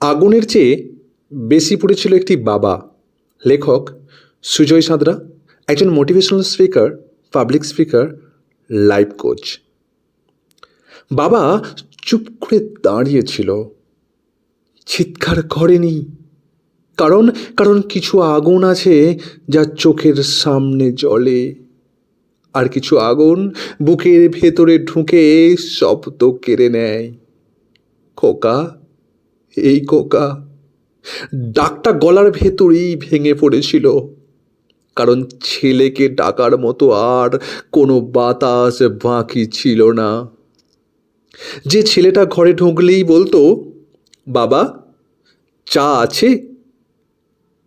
আগুনের চেয়ে বেশি পড়েছিল একটি বাবা, লেখক সুজয় সাঁতরা, একজন motivational speaker public speaker life coach বাবা চুপ করে দাঁড়িয়েছিল, চিৎকার করেনি, কারণ কারণ কিছু আগুন আছে যা চোখের সামনে জ্বলে। আর কিছু আগুন বুকের ভেতরে ঢুকে শব্দ কেড়ে নেয়, খোকা এই খোকা ডাকটা গলার ভেতরেই ভেঙে পড়েছিল। কারণ ছেলেকে ডাকার মতো আর কোনো বাতাস বাকি ছিল না। যে ছেলেটা ঘরে ঢুকলেই বলতো, বাবা, চা আছে?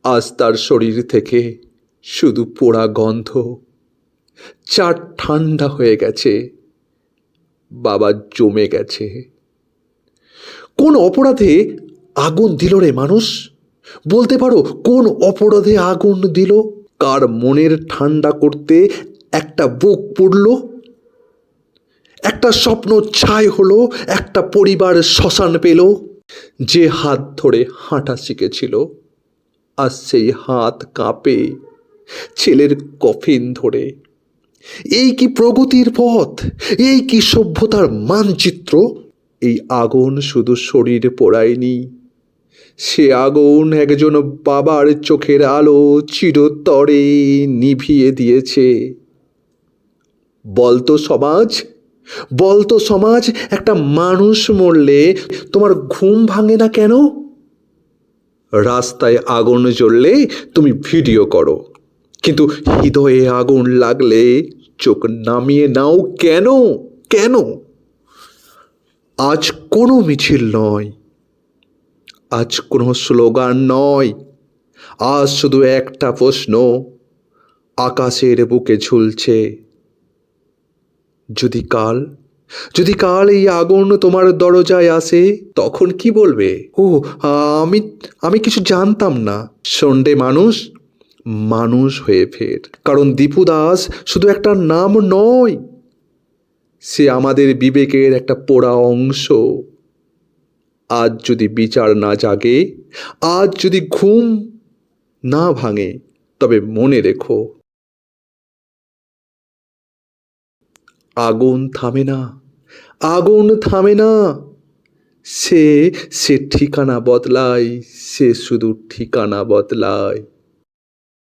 আজ তার শরীর থেকে শুধু পোড়া গন্ধ। চা ঠান্ডা হয়ে গেছে। বাবা জমে গেছে। কোন অপরাধে আগুন দিল রে মানুষ? বলতে পারো, কোন অপরাধে আগুন দিল? কার মনের ঠান্ডা করতে একটা বুক পড়ল? একটা স্বপ্ন ছাই হলো, একটা পরিবার শ্মশান পেল। যে হাত ধরে হাঁটা শিখেছিল, আর সেই হাত কাঁপে ছেলের কফিন ধরে। এই কি প্রগতির পথ? এই কি সভ্যতার মানচিত্র? এই আগুন শুধু শরীর পোড়ায়নি। সে আগুন একজন বাবার চোখের আলো চিরতরে নিভিয়ে দিয়েছে। বলতো সমাজ বলতো সমাজ, একটা মানুষ মরলে তোমার ঘুম ভাঙে না কেন? রাস্তায় আগুন জ্বললে তুমি ভিডিও করো, কিন্তু হৃদয়ে আগুন লাগলে চোখ নামিয়ে নাও কেন? কেন? আজ কোনো মিছিল নয়। আজ কোনো স্লোগান নয়। আজ শুধু একটা প্রশ্ন, আকাশের বুকে ঝুলছে। যদি কাল যদি কাল এই আগুন তোমার দরজায় আসে, তখন কি বলবে? ও, আমি আমি কিছু জানতাম না। সন্ডে মানুষ মানুষ হয়ে ফের। কারণ দীপু দাস শুধু একটা নাম নয়। সে আমাদের বিবেকের একটা পোড়া অংশ। আজ যদি বিচার না জাগে, আজ যদি ঘুম না ভাঙে, তবে মনে রেখো, আগুন থামে না, আগুন থামে না। সে সে ঠিকানা বদলায়, সে শুধু ঠিকানা বদলায়।